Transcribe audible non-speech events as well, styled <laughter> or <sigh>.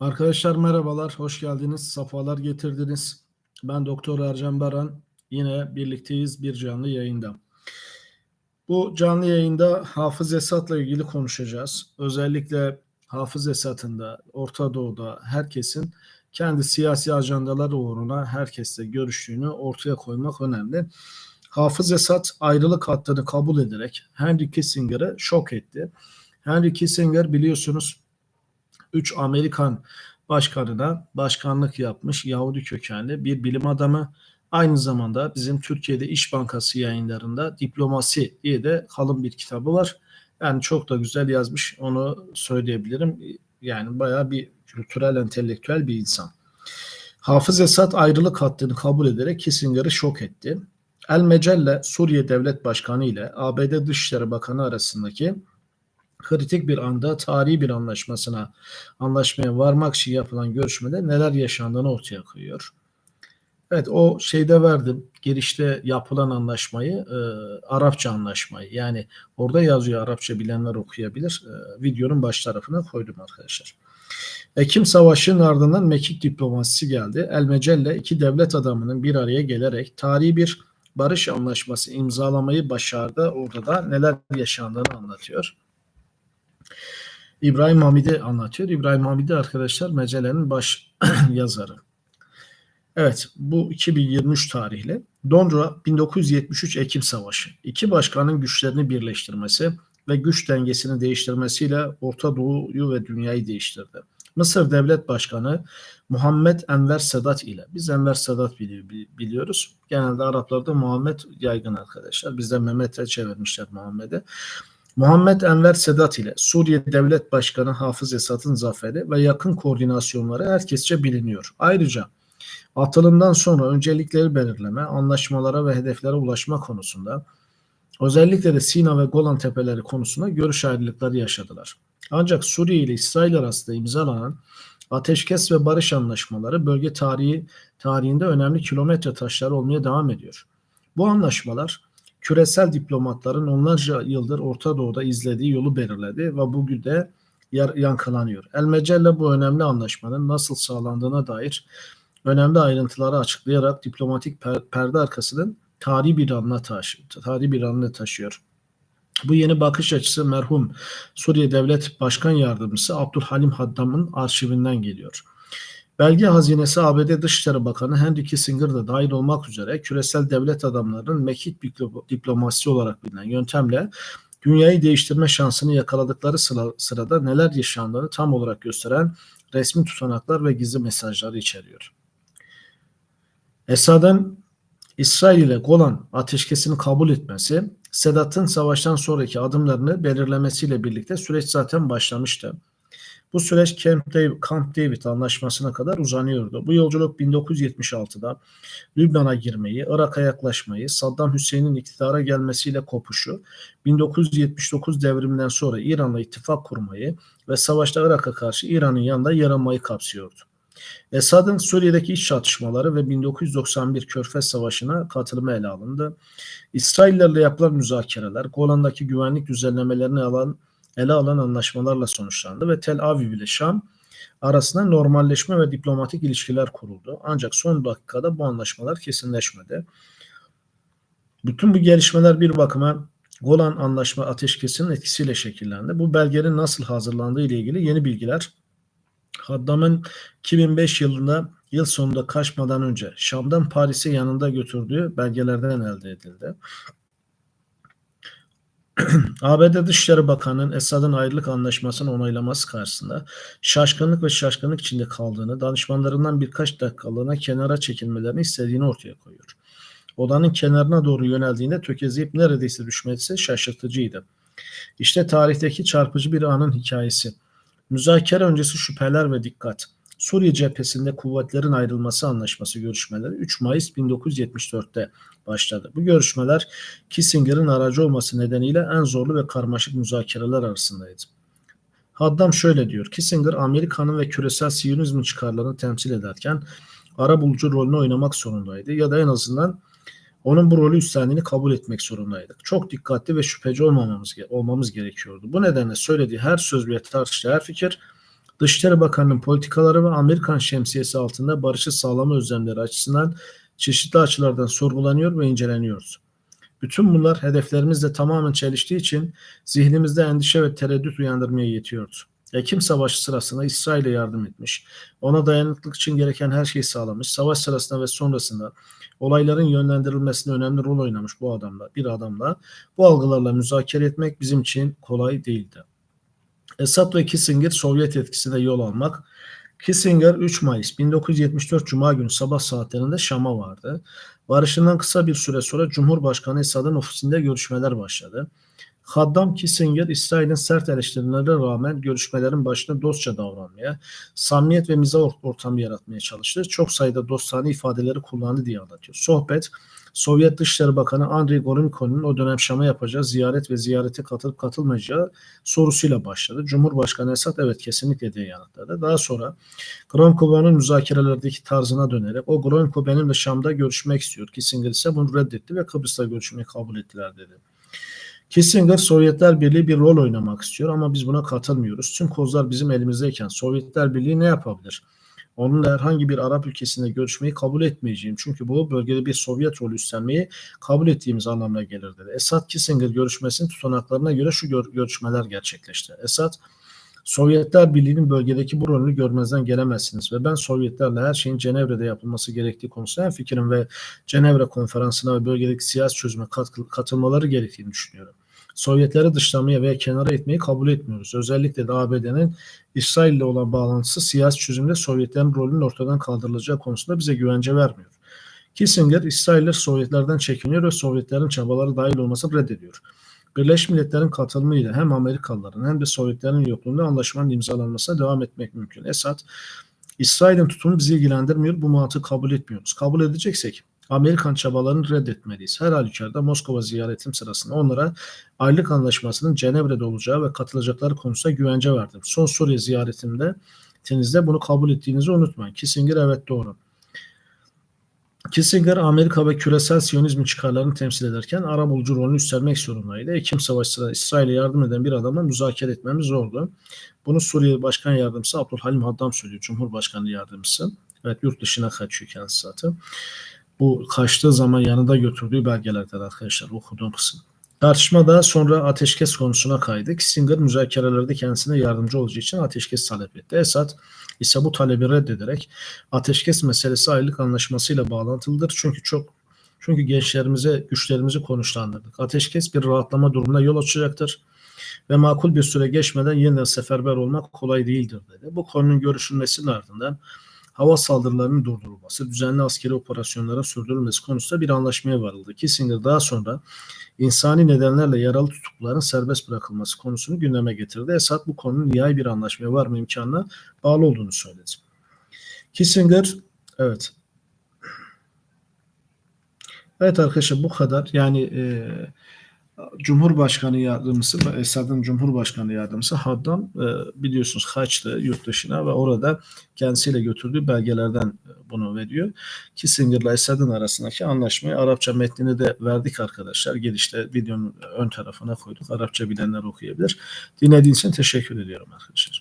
Arkadaşlar merhabalar, hoş geldiniz, safalar getirdiniz. Ben Doktor Ercan Baran, yine birlikteyiz bir canlı yayında. Bu canlı yayında Hafız Esat'la ilgili konuşacağız. Özellikle Hafız Esat'ın da Orta Doğu'da herkesin kendi siyasi ajandaları uğruna herkesle görüştüğünü ortaya koymak önemli. Hafız Esat ayrılık hattını kabul ederek Henry Kissinger'ı şok etti. Henry Kissinger biliyorsunuz 3 Amerikan başkanına başkanlık yapmış Yahudi kökenli bir bilim adamı. Aynı zamanda bizim Türkiye'de İş Bankası yayınlarında Diplomasi diye de kalın bir kitabı var. Yani çok da güzel yazmış onu söyleyebilirim. Yani bayağı bir kültürel, entelektüel bir insan. Hafız Esad ayrılık hattını kabul ederek Kissinger'ı şok etti. El Mecelle Suriye Devlet Başkanı ile ABD Dışişleri Bakanı arasındaki kritik bir anda tarihi bir anlaşmasına anlaşmaya varmak için yapılan görüşmede neler yaşandığını ortaya koyuyor. Evet o şeyde verdim girişte yapılan anlaşmayı e, Arapça anlaşmayı yani orada yazıyor Arapça bilenler okuyabilir. E, videonun baş tarafına koydum arkadaşlar. Ekim Savaşı'nın ardından mekik diplomasisi geldi. El Mecelle iki devlet adamının bir araya gelerek tarihi bir barış anlaşması imzalamayı başardı. Orada da neler yaşandığını anlatıyor. İbrahim Hamid'i anlatıyor. İbrahim Hamid'i arkadaşlar Mecele'nin baş <clears throat> yazarı. Evet bu 2023 tarihli. Dondra 1973 Ekim Savaşı. İki başkanın güçlerini birleştirmesi ve güç dengesini değiştirmesiyle Orta Doğu'yu ve dünyayı değiştirdi. Mısır Devlet Başkanı Muhammed Enver Sedat ile biz Enver Sedat biliyoruz. Genelde Araplarda Muhammed yaygın arkadaşlar. Bizde Mehmet'e çevirmişler Muhammed'e. Muhammed Enver Sedat ile Suriye Devlet Başkanı Hafız Esad'ın zaferi ve yakın koordinasyonları herkesçe biliniyor. Ayrıca atılımdan sonra öncelikleri belirleme, anlaşmalara ve hedeflere ulaşma konusunda özellikle de Sina ve Golan Tepeleri konusunda görüş ayrılıkları yaşadılar. Ancak Suriye ile İsrail arasında imzalanan ateşkes ve barış anlaşmaları bölge tarihi tarihinde önemli kilometre taşları olmaya devam ediyor. Bu anlaşmalar küresel diplomatların onlarca yıldır Orta Doğu'da izlediği yolu belirledi ve bugün de yankılanıyor. El Mecelle bu önemli anlaşmanın nasıl sağlandığına dair önemli ayrıntıları açıklayarak diplomatik per perde arkasının tarihi bir anla taşıyor. Tarihi bir anla taşıyor. Bu yeni bakış açısı merhum Suriye Devlet Başkan Yardımcısı Abdülhalim Haddam'ın arşivinden geliyor. Belge hazinesi ABD Dışişleri Bakanı Henry Kissinger da dahil olmak üzere küresel devlet adamlarının mekik diplomasi olarak bilinen yöntemle dünyayı değiştirme şansını yakaladıkları sıra, sırada neler yaşandığını tam olarak gösteren resmi tutanaklar ve gizli mesajları içeriyor. Esad'ın İsrail ile Golan ateşkesini kabul etmesi, Sedat'ın savaştan sonraki adımlarını belirlemesiyle birlikte süreç zaten başlamıştı. Bu süreç Camp David, Camp David anlaşmasına kadar uzanıyordu. Bu yolculuk 1976'da Lübnan'a girmeyi, Irak'a yaklaşmayı, Saddam Hüseyin'in iktidara gelmesiyle kopuşu, 1979 devriminden sonra İran'la ittifak kurmayı ve savaşta Irak'a karşı İran'ın yanında yer almayı kapsıyordu. Esad'ın Suriye'deki iç çatışmaları ve 1991 Körfez Savaşı'na katılımı ele alındı. İsraillerle yapılan müzakereler, Golan'daki güvenlik düzenlemelerini alan ele alan anlaşmalarla sonuçlandı ve Tel Aviv ile Şam arasında normalleşme ve diplomatik ilişkiler kuruldu. Ancak son dakikada bu anlaşmalar kesinleşmedi. Bütün bu gelişmeler bir bakıma Golan Anlaşma ateşkesinin etkisiyle şekillendi. Bu belgenin nasıl hazırlandığı ile ilgili yeni bilgiler Haddam'ın 2005 yılında yıl sonunda kaçmadan önce Şam'dan Paris'e yanında götürdüğü belgelerden elde edildi. <clears throat> ABD Dışişleri Bakanı'nın Esad'ın ayrılık anlaşmasını onaylaması karşısında şaşkınlık ve şaşkınlık içinde kaldığını, danışmanlarından birkaç dakikalığına kenara çekilmelerini istediğini ortaya koyuyor. Odanın kenarına doğru yöneldiğinde tökezleyip neredeyse düşmesi şaşırtıcıydı. İşte tarihteki çarpıcı bir anın hikayesi. Müzakere öncesi şüpheler ve dikkat. Suriye cephesinde kuvvetlerin ayrılması anlaşması görüşmeleri 3 Mayıs 1974'te başladı. Bu görüşmeler Kissinger'ın aracı olması nedeniyle en zorlu ve karmaşık müzakereler arasındaydı. Haddam şöyle diyor. Kissinger Amerika'nın ve küresel Siyonizmin çıkarlarını temsil ederken ara bulucu rolünü oynamak zorundaydı ya da en azından onun bu rolü üstlendiğini kabul etmek zorundaydık. Çok dikkatli ve şüpheci olmamamız olmamız gerekiyordu. Bu nedenle söylediği her söz ve tartıştığı her fikir Dışişleri Bakanı'nın politikaları ve Amerikan şemsiyesi altında barışı sağlama özlemleri açısından çeşitli açılardan sorgulanıyor ve inceleniyor. Bütün bunlar hedeflerimizle tamamen çeliştiği için zihnimizde endişe ve tereddüt uyandırmaya yetiyordu. Ekim Savaşı sırasında İsrail'e yardım etmiş, ona dayanıklılık için gereken her şeyi sağlamış, savaş sırasında ve sonrasında olayların yönlendirilmesinde önemli rol oynamış bu adamla, bir adamla bu algılarla müzakere etmek bizim için kolay değildi. Esad ve Kissinger Sovyet etkisine yol almak, Kissinger 3 Mayıs 1974 Cuma günü sabah saatlerinde Şam'a vardı. Varışından kısa bir süre sonra Cumhurbaşkanı Esad'ın ofisinde görüşmeler başladı. Haddam Kissinger, İsrail'in sert eleştirilerine rağmen görüşmelerin başında dostça davranmaya, samimiyet ve mizah ortamı yaratmaya çalıştı. Çok sayıda dostane ifadeleri kullandı diye anlatıyor. Sohbet, Sovyet Dışişleri Bakanı Andrei Gorenko'nun o dönem Şam'a yapacağı ziyaret ve ziyarete katılıp katılmayacağı sorusuyla başladı. Cumhurbaşkanı Esad evet kesinlikle diye yanıtladı. Daha sonra Gronko'nun müzakerelerdeki tarzına dönerek o Gronko benimle Şam'da görüşmek istiyor. Kissinger ise bunu reddetti ve Kıbrıs'ta görüşmeyi kabul ettiler dedi. Kissinger Sovyetler Birliği bir rol oynamak istiyor ama biz buna katılmıyoruz. Tüm kozlar bizim elimizdeyken Sovyetler Birliği ne yapabilir? Onunla herhangi bir Arap ülkesinde görüşmeyi kabul etmeyeceğim. Çünkü bu bölgede bir Sovyet rolü üstlenmeyi kabul ettiğimiz anlamına gelir dedi. Esad Kissinger görüşmesinin tutanaklarına göre şu gör- görüşmeler gerçekleşti. Esad Sovyetler Birliği'nin bölgedeki bu rolünü görmezden gelemezsiniz ve ben Sovyetlerle her şeyin Cenevre'de yapılması gerektiği konusunda fikrim ve Cenevre konferansına ve bölgedeki siyasi çözüme katkı- katılmaları gerektiğini düşünüyorum. Sovyetleri dışlamaya veya kenara etmeyi kabul etmiyoruz. Özellikle de ABD'nin İsrail ile olan bağlantısı siyasi çözümde Sovyetlerin rolünün ortadan kaldırılacağı konusunda bize güvence vermiyor. Kissinger, İsrailler Sovyetlerden çekiniyor ve Sovyetlerin çabaları dahil olmasını reddediyor. Birleşmiş Milletler'in katılımıyla hem Amerikalıların hem de Sovyetlerin yokluğunda anlaşmanın imzalanmasına devam etmek mümkün. Esad, İsrail'in tutumu bizi ilgilendirmiyor, bu mantığı kabul etmiyoruz. Kabul edeceksek Amerikan çabalarını reddetmeliyiz. Her halükarda Moskova ziyaretim sırasında onlara aylık anlaşmasının Cenevre'de olacağı ve katılacakları konusunda güvence verdim. Son Suriye ziyaretimde tenizde bunu kabul ettiğinizi unutmayın. Kissinger evet doğru. Kissinger Amerika ve küresel Siyonizmin çıkarlarını temsil ederken Arap olucu rolünü üstlenmek zorundaydı. Ekim Savaşı sırasında İsrail'e yardım eden bir adamla müzakere etmemiz zordu. Bunu Suriye Başkan Yardımcısı Abdülhalim Haddam söylüyor, Cumhurbaşkanı Yardımcısı. Evet yurt dışına kaçıyor kendisi zaten. Bu kaçtığı zaman yanında götürdüğü belgelerden arkadaşlar okuduğum kısım. Tartışma daha sonra ateşkes konusuna kaydı. Kissinger müzakerelerde kendisine yardımcı olacağı için ateşkes talep etti. Esad ise bu talebi reddederek ateşkes meselesi aylık anlaşmasıyla bağlantılıdır. Çünkü çok çünkü gençlerimize güçlerimizi konuşlandırdık. Ateşkes bir rahatlama durumuna yol açacaktır ve makul bir süre geçmeden yeniden seferber olmak kolay değildir dedi. Bu konunun görüşülmesinin ardından hava saldırılarının durdurulması, düzenli askeri operasyonlara sürdürülmesi konusunda bir anlaşmaya varıldı. Kissinger daha sonra insani nedenlerle yaralı tutukluların serbest bırakılması konusunu gündeme getirdi. Esad bu konunun nihai bir anlaşmaya varma imkanına bağlı olduğunu söyledi. Kissinger, evet. Evet arkadaşlar bu kadar. Yani e, Cumhurbaşkanı yardımcısı, Esad'ın Cumhurbaşkanı yardımcısı Haddam e, biliyorsunuz kaçtı yurt dışına ve orada kendisiyle götürdüğü belgelerden bunu veriyor. Kissinger'la Esad'ın arasındaki anlaşmayı Arapça metnini de verdik arkadaşlar. Gelişte videonun ön tarafına koyduk. Arapça bilenler okuyabilir. Dinlediğiniz için teşekkür ediyorum arkadaşlar.